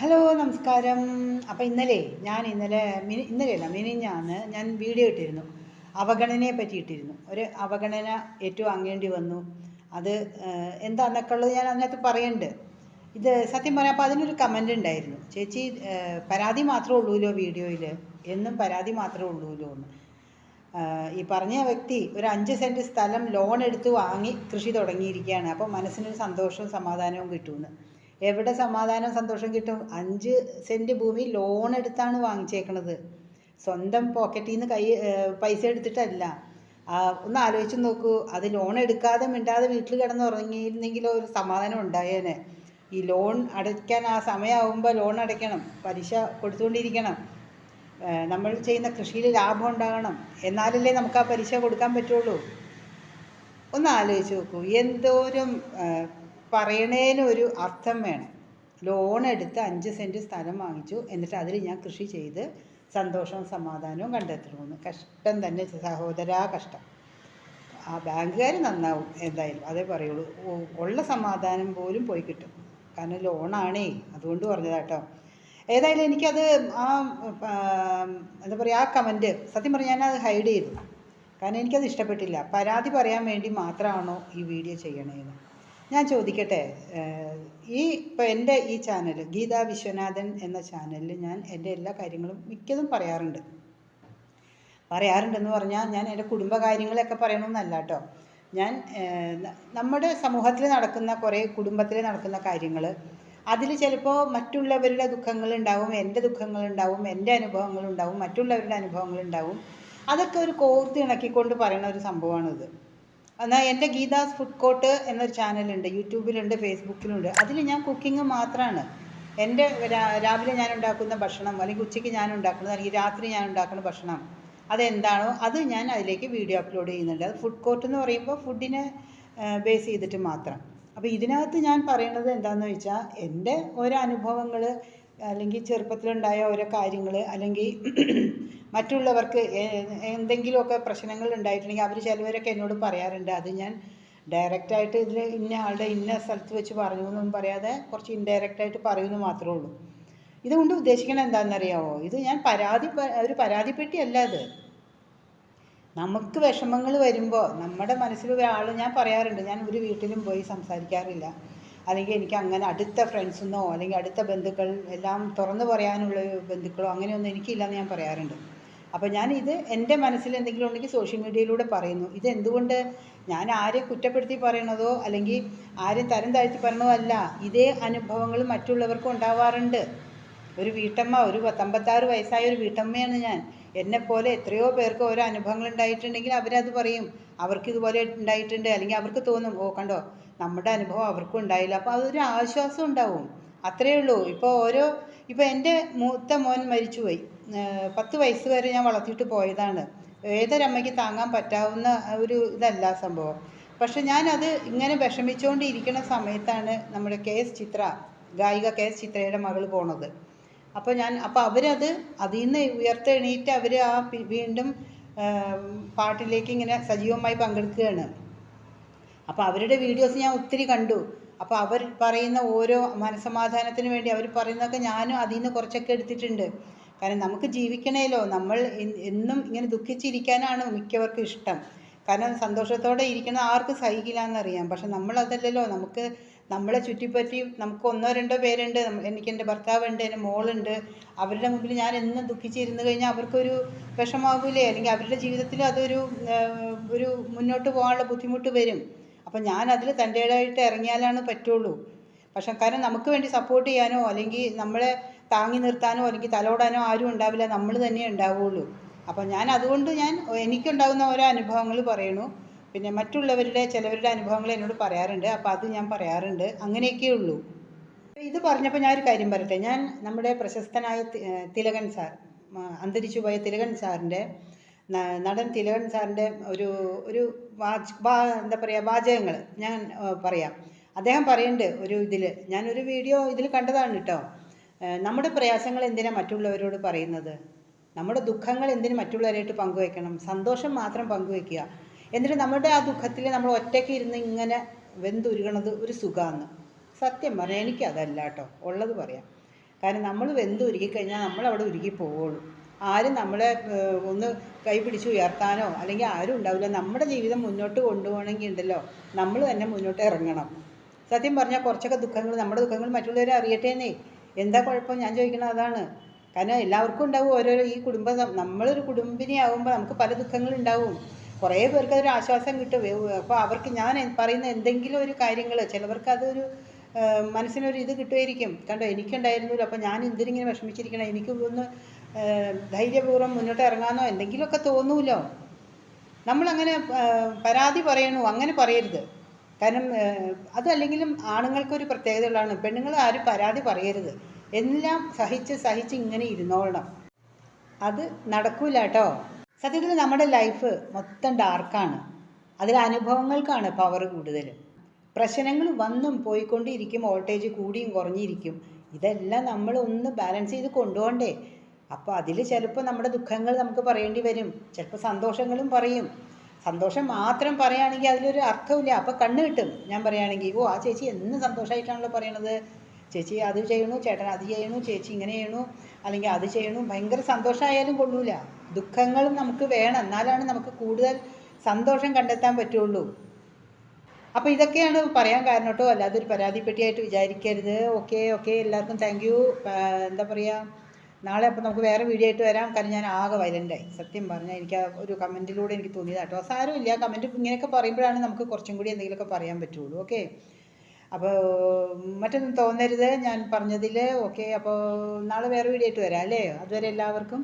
Hello നമസ്കാരം. അപ്പോൾ ഇന്നലെ ഞാൻ ഇന്നലെ മിനി ഇന്നലെയല്ല മിനിഞ്ഞാന്ന് ഞാൻ വീഡിയോ ഇട്ടിരുന്നു. അവഗണനയെ പറ്റി ഇട്ടിരുന്നു. ഒരു അവഗണന ഏറ്റവും അങ്ങേണ്ടി വന്നു. അത് എന്താണെന്നൊക്കെ ഉള്ളത് ഞാൻ അതിനകത്ത് പറയുന്നുണ്ട് ഇത് സത്യം പറയാം അപ്പോൾ അതിനൊരു കമന്റ് ഉണ്ടായിരുന്നു. ചേച്ചി പരാതി മാത്രമേ ഉള്ളൂല്ലോ വീഡിയോയിൽ എന്നും പരാതി മാത്രമേ ഉള്ളൂല്ലോ എന്ന്. ഈ പറഞ്ഞ വ്യക്തി ഒരു അഞ്ച് സെന്റ് സ്ഥലം ലോൺ എടുത്ത് വാങ്ങി കൃഷി തുടങ്ങിയിരിക്കുകയാണ്. അപ്പോൾ മനസ്സിനൊരു സന്തോഷവും സമാധാനവും കിട്ടുമെന്ന്. എവിടെ സമാധാനം സന്തോഷം കിട്ടും? അഞ്ച് സെന്റ് ഭൂമി ലോൺ എടുത്താണ് വാങ്ങിച്ചേക്കണത്. സ്വന്തം പോക്കറ്റിൽ നിന്ന് കൈ പൈസ എടുത്തിട്ടല്ല. ഒന്ന് ആലോചിച്ച് നോക്കൂ. അത് ലോൺ എടുക്കാതെ മിണ്ടാതെ വീട്ടിൽ കിടന്ന് ഉറങ്ങിയിരുന്നെങ്കിലോ ഒരു സമാധാനം ഉണ്ടായേനെ. ഈ ലോൺ അടയ്ക്കാൻ ആ സമയമാകുമ്പോൾ ലോൺ അടയ്ക്കണം. പലിശ കൊടുത്തുകൊണ്ടിരിക്കണം. നമ്മൾ ചെയ്യുന്ന കൃഷിയിൽ ലാഭം ഉണ്ടാകണം. എന്നാലല്ലേ നമുക്ക് ആ പലിശ കൊടുക്കാൻ പറ്റുള്ളൂ. ഒന്ന് ആലോചിച്ച് നോക്കൂ. എന്തോരം ഏഹ് പറയണേന് ഒരു അർത്ഥം വേണം. ലോൺ എടുത്ത് അഞ്ച് സെന്റ് സ്ഥലം വാങ്ങിച്ചു. എന്നിട്ട് അതിൽ ഞാൻ കൃഷി ചെയ്ത് സന്തോഷവും സമാധാനവും കണ്ടെത്തണമെന്ന് കഷ്ടം തന്നെ സഹോദരാ കഷ്ടം. ആ ബാങ്കുകാർ നന്നാവും എന്തായാലും. അതേ പറയുള്ളൂ. ഉള്ള സമാധാനം പോലും പോയി കിട്ടും. കാരണം ലോണാണേ. അതുകൊണ്ട് പറഞ്ഞതാട്ടോ ഏതായാലും എനിക്കത് ആ, എന്താ പറയുക ആ കമന്റ് സത്യം പറഞ്ഞാൽ ഞാനത് ഹൈഡ് ചെയ്തു. കാരണം എനിക്കത് ഇഷ്ടപ്പെട്ടില്ല. പരാതി പറയാൻ വേണ്ടി മാത്രമാണോ ഈ വീഡിയോ ചെയ്യണേന്ന്. ഞാൻ ചോദിക്കട്ടെ ഈ ഇപ്പോൾ എന്റെ ഈ ചാനൽ ഗീതാ വിശ്വനാഥൻ എന്ന ചാനലിൽ ഞാൻ എന്റെ എല്ലാ കാര്യങ്ങളും മിക്കതും പറയാറുണ്ട്. പറയാറുണ്ടെന്ന് പറഞ്ഞാൽ ഞാൻ എന്റെ കുടുംബകാര്യങ്ങളൊക്കെ പറയണമെന്നല്ല കേട്ടോ ഞാൻ നമ്മുടെ സമൂഹത്തിൽ നടക്കുന്ന കുറേ കുടുംബത്തിൽ നടക്കുന്ന കാര്യങ്ങൾ അതിൽ ചിലപ്പോൾ മറ്റുള്ളവരുടെ ദുഃഖങ്ങളുണ്ടാവും എന്റെ ദുഃഖങ്ങളുണ്ടാവും എന്റെ അനുഭവങ്ങളുണ്ടാവും മറ്റുള്ളവരുടെ അനുഭവങ്ങളുണ്ടാവും അതൊക്കെ ഒരു കോർത്ത് ഇണക്കിക്കൊണ്ട് പറയുന്ന ഒരു സംഭവമാണിത്. എന്നാൽ എന്റെ ഗീതാസ് ഫുഡ് കോർട്ട് എന്നൊരു ചാനലുണ്ട് യൂട്യൂബിലുണ്ട് ഫേസ്ബുക്കിലുണ്ട്. അതിൽ ഞാൻ കുക്കിംഗ് മാത്രമാണ് എന്റെ രാവിലെ ഞാൻ ഉണ്ടാക്കുന്ന ഭക്ഷണം അല്ലെങ്കിൽ ഉച്ചയ്ക്ക് ഞാൻ ഉണ്ടാക്കുന്നത് അല്ലെങ്കിൽ രാത്രി ഞാൻ ഉണ്ടാക്കുന്ന ഭക്ഷണം അതെന്താണോ അത് ഞാൻ അതിലേക്ക് വീഡിയോ അപ്ലോഡ് ചെയ്യുന്നുണ്ട്. അത് ഫുഡ് കോർട്ട് എന്ന് പറയുമ്പോൾ ഫുഡിനെ ബേസ് ചെയ്തിട്ട് മാത്രം. അപ്പോൾ ഇതിനകത്ത് ഞാൻ പറയുന്നത് എന്താണെന്ന് വെച്ചാൽ എന്റെ ഓരോ അനുഭവങ്ങൾ അല്ലെങ്കിൽ ചെറുപ്പത്തിലുണ്ടായ ഓരോ കാര്യങ്ങൾ അല്ലെങ്കിൽ മറ്റുള്ളവർക്ക് എന്തെങ്കിലും എന്തെങ്കിലുമൊക്കെ പ്രശ്നങ്ങൾ ഉണ്ടായിട്ടുണ്ടെങ്കിൽ അവർ ചിലവരൊക്കെ എന്നോട് പറയാറുണ്ട്. അത് ഞാൻ ഡയറക്റ്റായിട്ട് ഇതിൽ ഇന്ന ആളുടെ ഇന്ന സ്ഥലത്ത് വെച്ച് പറഞ്ഞു എന്നൊന്നും പറയാതെ കുറച്ച് ഇൻഡയറക്റ്റ് ആയിട്ട് പറയുമെന്ന് മാത്രമേ ഉള്ളൂ. ഇതുകൊണ്ട് ഉദ്ദേശിക്കണത് എന്താണെന്നറിയാമോ ഇത് ഞാൻ പരാതി ഒരു പരാതിപ്പെട്ടിയല്ല ഇത് നമുക്ക് വിഷമങ്ങൾ വരുമ്പോൾ നമ്മുടെ മനസ്സിൽ ഒരാൾ ഞാൻ പറയാറുണ്ട് ഞാൻ ഒരു വീട്ടിലും പോയി സംസാരിക്കാറില്ല. അല്ലെങ്കിൽ എനിക്ക് അങ്ങനെ അടുത്ത ഫ്രണ്ട്സെന്നോ അല്ലെങ്കിൽ അടുത്ത ബന്ധുക്കൾ എല്ലാം തുറന്നു പറയാനുള്ള ബന്ധുക്കളോ അങ്ങനെയൊന്നും എനിക്കില്ലെന്ന് ഞാൻ പറയാറുണ്ട്. അപ്പോൾ ഞാൻ ഇത് എന്റെ മനസ്സിൽ എന്തെങ്കിലും ഉണ്ടെങ്കിൽ സോഷ്യൽ മീഡിയയിലൂടെ പറയുന്നു. ഇത് എന്തുകൊണ്ട്? ഞാൻ ആരെ കുറ്റപ്പെടുത്തി പറയണതോ അല്ലെങ്കിൽ ആരെ തരം താഴ്ത്തി പറയണതോ അല്ല. ഇതേ അനുഭവങ്ങൾ മറ്റുള്ളവർക്കും ഉണ്ടാവാറുണ്ട്. ഒരു വീട്ടമ്മ ഒരു പത്തമ്പത്താറ് വയസ്സായ ഒരു വീട്ടമ്മയാണ് ഞാൻ. എന്നെപ്പോലെ എത്രയോ പേർക്ക് ഓരോ അനുഭവങ്ങൾ ഉണ്ടായിട്ടുണ്ടെങ്കിൽ അവരത് പറയും. അവർക്ക് ഇതുപോലെ ഉണ്ടായിട്ടുണ്ട്. അല്ലെങ്കിൽ അവർക്ക് തോന്നും ഓ കണ്ടോ നമ്മുടെ അനുഭവം അവർക്കും ഉണ്ടായില്ല. അപ്പോൾ അതൊരു ആശ്വാസം ഉണ്ടാവും. അത്രയേ ഉള്ളൂ. ഇപ്പോൾ ഓരോ ഇപ്പോൾ എന്റെ മൂത്ത മോൻ മരിച്ചുപോയി. പത്ത് വയസ്സ് വരെ ഞാൻ വളർത്തിയിട്ട് പോയതാണ്. ഏതൊരമ്മയ്ക്ക് താങ്ങാൻ പറ്റാവുന്ന ഒരു ഇതല്ല സംഭവം. പക്ഷെ ഞാനത് ഇങ്ങനെ വിഷമിച്ചുകൊണ്ടിരിക്കുന്ന സമയത്താണ് നമ്മുടെ കെ എസ് ചിത്ര ഗായിക കെ എസ് ചിത്രയുടെ മകൾ പോണത്. അപ്പോൾ ഞാൻ അപ്പോൾ അവരത് അതിൽ നിന്ന് ഉയർത്തെണീറ്റ് അവർ ആ വീണ്ടും പാട്ടിലേക്ക് ഇങ്ങനെ സജീവമായി പങ്കെടുക്കുകയാണ്. അപ്പോൾ അവരുടെ വീഡിയോസ് ഞാൻ ഒത്തിരി കണ്ടു. അപ്പോൾ അവർ പറയുന്ന ഓരോ മനസമാധാനത്തിന് വേണ്ടി അവർ പറയുന്നതൊക്കെ ഞാനും അതിൽ നിന്ന് കുറച്ചൊക്കെ എടുത്തിട്ടുണ്ട്. കാരണം നമുക്ക് ജീവിക്കണേലോ നമ്മൾ എന്നും ഇങ്ങനെ ദുഃഖിച്ചിരിക്കാനാണ് മിക്കവർക്കും ഇഷ്ടം. കാരണം സന്തോഷത്തോടെ ഇരിക്കുന്ന ആർക്കും സഹിക്കില്ല എന്നറിയാം പക്ഷെ നമ്മളതല്ലല്ലോ നമുക്ക് നമ്മളെ ചുറ്റിപ്പറ്റി നമുക്ക് ഒന്നോ രണ്ടോ പേരുണ്ട്. എനിക്ക് എന്റെ ഭർത്താവ് ഭർത്താവുണ്ട് എന്റെ മോളുണ്ട്. അവരുടെ മുമ്പിൽ ഞാൻ എന്നും ദുഃഖിച്ചിരുന്നു കഴിഞ്ഞാൽ അവർക്കൊരു വിഷമാകൂലേ അല്ലെങ്കിൽ അവരുടെ ജീവിതത്തിൽ അതൊരു ഒരു മുന്നോട്ട് പോകാനുള്ള ബുദ്ധിമുട്ട് വരും. അപ്പം ഞാൻ അതിൽ തന്റേതായിട്ട് ഇറങ്ങിയാലാണ് പറ്റുള്ളൂ. പക്ഷെ കാരണം നമുക്ക് വേണ്ടി സപ്പോർട്ട് ചെയ്യാനോ അല്ലെങ്കിൽ നമ്മളെ താങ്ങി നിർത്താനോ അല്ലെങ്കിൽ തലോടാനോ ആരും ഉണ്ടാവില്ല. നമ്മൾ തന്നെ ഉണ്ടാവുള്ളൂ. അപ്പം ഞാൻ അതുകൊണ്ട് ഞാൻ എനിക്കുണ്ടാകുന്ന ഓരോ അനുഭവങ്ങൾ പറയണു. പിന്നെ മറ്റുള്ളവരുടെ ചിലവരുടെ അനുഭവങ്ങൾ എന്നോട് പറയാറുണ്ട്. അപ്പോൾ അത് ഞാൻ പറയാറുണ്ട്. അങ്ങനെയൊക്കെ ഉള്ളൂ. ഇത് പറഞ്ഞപ്പോൾ ഞാൻ ഒരു കാര്യം പറയട്ടെ. ഞാൻ നമ്മുടെ പ്രശസ്തനായ തിലകൻ സാർ അന്തരിച്ചു പോയ തിലകൻ സാറിന്റെ നടൻ തിലകൻ സാറിന്റെ ഒരു ഒരു വാച് എന്താ പറയുക വാചകങ്ങൾ ഞാൻ പറയാം. അദ്ദേഹം പറയുന്നുണ്ട് ഒരു ഇതിൽ ഞാനൊരു വീഡിയോ ഇതിൽ കണ്ടതാണ് കേട്ടോ. നമ്മുടെ പ്രയാസങ്ങൾ എന്തിനാ മറ്റുള്ളവരോട് പറയുന്നത്? നമ്മുടെ ദുഃഖങ്ങൾ എന്തിനു മറ്റുള്ളവരായിട്ട് പങ്കുവെക്കണം? സന്തോഷം മാത്രം പങ്കുവെക്കുക. എന്നിട്ട് നമ്മുടെ ആ ദുഃഖത്തിൽ നമ്മൾ ഒറ്റയ്ക്ക് ഇരുന്ന് ഇങ്ങനെ വെന്തുരുകണത് ഒരു സുഖമാണ് സത്യം പറയാം എനിക്കതല്ല കേട്ടോ. ഉള്ളത് പറയാം. കാരണം നമ്മൾ വെന്ത് നമ്മൾ അവിടെ ഉരുകി പോവുള്ളൂ. ആരും നമ്മളെ ഒന്ന് കൈ പിടിച്ച് ഉയർത്താനോ അല്ലെങ്കിൽ ആരും ഉണ്ടാവില്ല. നമ്മുടെ ജീവിതം മുന്നോട്ട് കൊണ്ടുപോകണമെങ്കിൽ ഉണ്ടല്ലോ. നമ്മൾ തന്നെ മുന്നോട്ട് ഇറങ്ങണം. സത്യം പറഞ്ഞാൽ കുറച്ചൊക്കെ ദുഃഖങ്ങൾ നമ്മുടെ ദുഃഖങ്ങൾ മറ്റുള്ളവരെ അറിയട്ടേന്നേ എന്താ കുഴപ്പം? ഞാൻ ചോദിക്കുന്നത് അതാണ്. കാരണം എല്ലാവർക്കും ഉണ്ടാവും ഓരോരോ ഈ കുടുംബ നമ്മളൊരു കുടുംബിനി ആകുമ്പോൾ നമുക്ക് പല ദുഃഖങ്ങളുണ്ടാവും കുറേ പേർക്ക് അതൊരു ആശ്വാസം കിട്ടും. അപ്പോൾ അവർക്ക് ഞാൻ പറയുന്ന എന്തെങ്കിലും ഒരു കാര്യങ്ങൾ ചിലവർക്ക് അതൊരു മനസ്സിനൊരു ഇത് കിട്ടുമായിരിക്കും. കണ്ടോ എനിക്കുണ്ടായിരുന്നില്ല. അപ്പോൾ ഞാൻ എന്തിനിങ്ങനെ വിഷമിച്ചിരിക്കണം? എനിക്ക് ഒന്ന് ധൈര്യപൂർവം മുന്നോട്ട് ഇറങ്ങാനോ എന്തെങ്കിലുമൊക്കെ തോന്നൂലോ? നമ്മളങ്ങനെ പരാതി പറയണു? അങ്ങനെ പറയരുത്. കാരണം അതല്ലെങ്കിലും ആണുങ്ങൾക്കൊരു പ്രത്യേകതകളാണ് പെണ്ണുങ്ങൾ ആരും പരാതി പറയരുത്. എല്ലാം സഹിച്ച് സഹിച്ച് ഇങ്ങനെ ഇരുന്നോളണം. അത് നടക്കൂല കേട്ടോ. സത്യത്തിൽ നമ്മുടെ ലൈഫ് മൊത്തം ഡാർക്കാണ്. അതിൽ അനുഭവങ്ങൾക്കാണ് പവർ കൂടുതൽ. പ്രശ്നങ്ങൾ വന്നും പോയിക്കൊണ്ടിരിക്കും വോൾട്ടേജ് കൂടിയും കുറഞ്ഞിരിക്കും. ഇതെല്ലാം നമ്മൾ ഒന്ന് ബാലൻസ് ചെയ്ത് കൊണ്ടുപോകണ്ടേ? അപ്പോൾ അതിൽ ചിലപ്പോൾ നമ്മുടെ ദുഃഖങ്ങൾ നമുക്ക് പറയേണ്ടി വരും. ചിലപ്പോൾ സന്തോഷങ്ങളും പറയും. സന്തോഷം മാത്രം പറയുകയാണെങ്കിൽ അതിലൊരു അർത്ഥമില്ല അപ്പോൾ കണ്ണ് കിട്ടും. ഞാൻ പറയുകയാണെങ്കിൽ ഓ ആ ചേച്ചി എന്ത് സന്തോഷമായിട്ടാണല്ലോ പറയണത്. ചേച്ചി അത് ചെയ്യണു ചേട്ടൻ അത് ചെയ്യണു ചേച്ചി ഇങ്ങനെ ചെയ്യണു. അല്ലെങ്കിൽ അത് ചെയ്യണു. ഭയങ്കര സന്തോഷമായാലും കൊള്ളൂല. ദുഃഖങ്ങളും നമുക്ക് വേണം. എന്നാലാണ് നമുക്ക് കൂടുതൽ സന്തോഷം കണ്ടെത്താൻ പറ്റുള്ളൂ. അപ്പോൾ ഇതൊക്കെയാണ് പറയാൻ കാരണം കേട്ടോ. അല്ലാതെ ഒരു പരാതിപ്പെട്ടിയായിട്ട് വിചാരിക്കരുത്. Okay okay. എല്ലാവർക്കും താങ്ക് യു. എന്താ പറയുക നാളെ അപ്പോൾ നമുക്ക് വേറെ വീഡിയോ ആയിട്ട് വരാം. കാരണം ഞാൻ ആകെ വയലന്റായി സത്യം പറഞ്ഞാൽ എനിക്ക് ആ ഒരു കമന്റിലൂടെ എനിക്ക് തോന്നിയത് കേട്ടോ. സാരമില്ല. കമന്റ് ഇങ്ങനെയൊക്കെ പറയുമ്പോഴാണ് നമുക്ക് കുറച്ചും കൂടി എന്തെങ്കിലുമൊക്കെ പറയാൻ പറ്റുള്ളൂ. ഓക്കെ അപ്പോൾ മറ്റൊന്നും തോന്നരുത്. ഞാൻ പറഞ്ഞതിൽ ഓക്കെ അപ്പോൾ നാളെ വേറെ വീഡിയോ ആയിട്ട് വരാം അല്ലേ? അതുവരെ എല്ലാവർക്കും